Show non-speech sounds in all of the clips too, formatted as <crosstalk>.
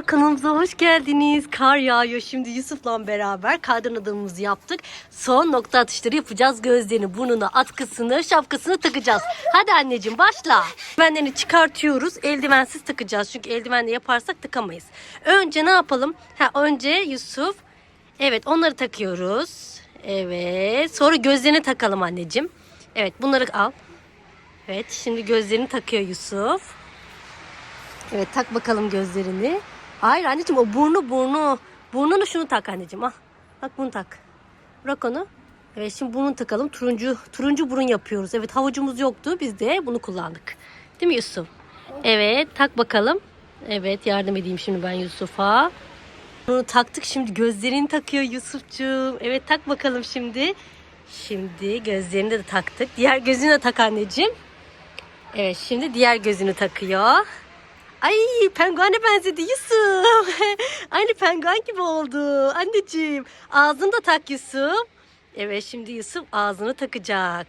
Kanalımıza hoş geldiniz. Kar yağıyor. Şimdi Yusuf'la beraber kardan adamımızı yaptık. Son nokta atışları yapacağız. Gözlerini, burnuna, atkısını, şapkasını takacağız. Hadi anneciğim başla. Eldivenlerini çıkartıyoruz. Eldivensiz takacağız. Çünkü eldivenle yaparsak takamayız. Önce ne yapalım? Ha, önce Yusuf. Evet onları takıyoruz. Evet. Sonra gözlerini takalım anneciğim. Evet bunları al. Evet şimdi gözlerini takıyor Yusuf. Evet tak bakalım gözlerini. Hayır anneciğim o burnu burnu. Burnunu şunu tak anneciğim. Ah. Bak bunu tak. Bırak onu. Evet şimdi bunu takalım. Turuncu turuncu burun yapıyoruz. Evet havucumuz yoktu. Biz de bunu kullandık. Değil mi Yusuf? Evet tak bakalım. Evet yardım edeyim şimdi ben Yusuf'a. Bunu taktık şimdi gözlerini takıyor Yusufcuğum. Evet tak bakalım şimdi. Şimdi gözlerini de taktık. Diğer gözünü de tak anneciğim. Evet şimdi diğer gözünü takıyor. Ay penguene benzedi Yusuf. <laughs> Aynı penguen gibi oldu. Anneciğim ağzını da tak Yusuf. Evet şimdi Yusuf ağzını takacak.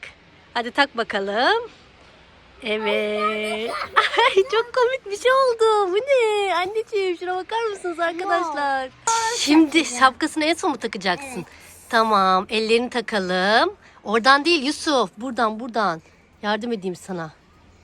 Hadi tak bakalım. Evet. <laughs> Ay çok komik bir şey oldu. Bu ne? Anneciğim şuna bakar mısınız arkadaşlar? Şimdi şapkasını en son mu takacaksın? Tamam ellerini takalım. Oradan değil Yusuf. Buradan buradan. Yardım edeyim sana.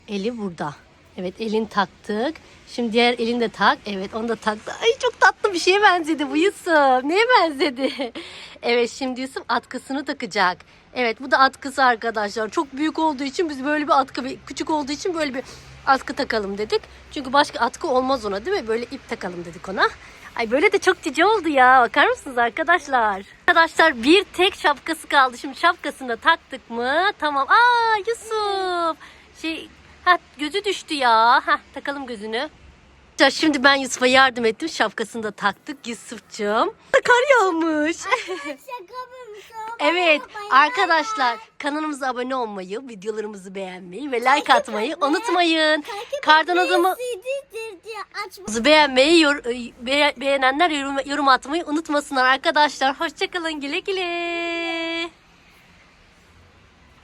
Eli burada. Evet elini taktık. Şimdi diğer elini de tak. Evet onu da taktı. Ay çok tatlı bir şeye benzedi bu Yusuf. Neye benzedi? <laughs> Evet şimdi Yusuf atkısını takacak. Evet bu da atkısı arkadaşlar. Çok büyük olduğu için biz böyle bir atkı, küçük olduğu için böyle bir atkı takalım dedik. Çünkü başka atkı olmaz ona değil mi? Böyle ip takalım dedik ona. Ay böyle de çok cici oldu ya. Bakar mısınız arkadaşlar? Arkadaşlar bir tek şapkası kaldı. Şimdi şapkasını da taktık mı? Tamam. Aa Yusuf. Şey ha gözü düştü ya. Ha takalım gözünü. Ya Şimdi ben Yusuf'a yardım ettim. Şapkasını da taktık Yusuf'cum. Kar yağmış. Evet arkadaşlar kanalımıza abone olmayı, videolarımızı beğenmeyi ve like atmayı unutmayın. Kardan adamı beğenmeyi, yor- be- beğenenler yorum, yorum atmayı unutmasınlar arkadaşlar. Hoşçakalın güle güle.